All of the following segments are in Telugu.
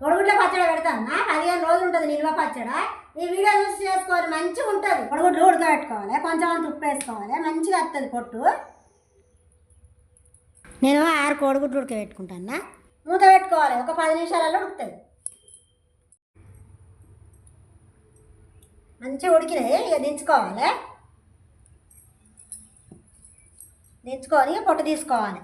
కొడుగుడ్ల పచ్చడి పెడతాను పదిహేను రోజులు ఉంటుంది నిల్వ పచ్చడి. ఈ వీడియో చూసి చేసుకోవాలి మంచిగా ఉంటుంది. కొడుగుడ్లు ఉడకబెట్టుకోవాలి కొంచెం అంత ఉప్పు వేసుకోవాలి మంచిగా వస్తుంది పొట్టు. నేను ఆరు కోడిగుడ్లు ఉడకబెట్టుకుంటాను మూత పెట్టుకోవాలి ఒక పది నిమిషాలలో ఉడుకుతుంది. మంచిగా ఉడికినాయి ఇక దించుకోవాలి. దించుకొని పొట్టు తీసుకోవాలి.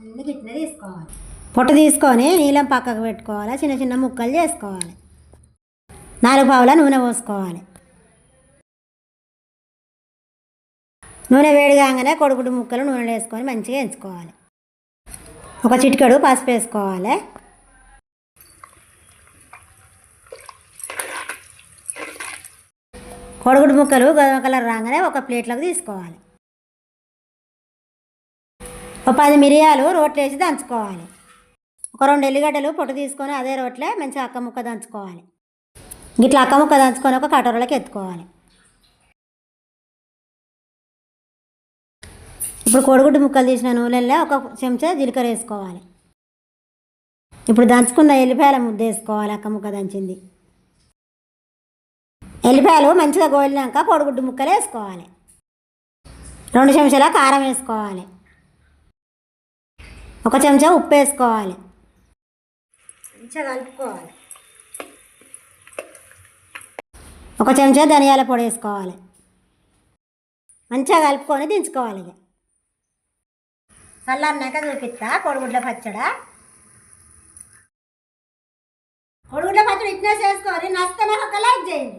అన్ని తీసుకోవాలి. పొట్టు తీసుకొని నీళ్ళం పక్కకు పెట్టుకోవాలి. చిన్న చిన్న ముక్కలు చేసుకోవాలి. నాలుగు పావుల నూనె పోసుకోవాలి. నూనె వేడి కాగానే కొడుకుడు ముక్కలు నూనెలో వేసుకొని మంచిగా ఎంచుకోవాలి. ఒక చిటికెడు పసుపు వేసుకోవాలి. కొడుకుడు ముక్కలు గోధుమ కలర్ రాగానే ఒక ప్లేట్లోకి తీసుకోవాలి. ఒక పది మిరియాలు రోట్లో వేసి దంచుకోవాలి. ఒక రెండు ఎల్లిగడ్డలు పొట్టు తీసుకొని అదే రోట్లే మంచిగా అక్క ముక్క దంచుకోవాలి. ఇట్లా అక్క ముక్క దంచుకొని ఒక కటోరలోకి ఎత్తుకోవాలి. ఇప్పుడు కోడిగుడ్డు ముక్కలు తీసిన నూనెల్లో ఒక చెంచా జీలకర్ర వేసుకోవాలి. ఇప్పుడు దంచుకున్న ఎల్లిపాయల ముద్ద వేసుకోవాలి అక్క ముక్క దంచింది. ఎల్లిపాయలు మంచిగా గోలినాక కోడిగుడ్డు ముక్కలు వేసుకోవాలి. రెండు చెంచాల కారం వేసుకోవాలి. ఒక చెంచా ఉప్పు వేసుకోవాలి. మంచిగా కలుపుకోవాలి. ఒక చెంచా ధనియాల పొడి వేసుకోవాలి. మంచిగా కలుపుకొని దించుకోవాలి ఇక. చల్లారినాక చూపిస్తా కొడుగుడ్ల పచ్చడా. కొడుగుడ్ల పచ్చడి ఇట్లా చేసుకోవాలి నచ్చితే నాకు ఒక లైక్ చేయండి.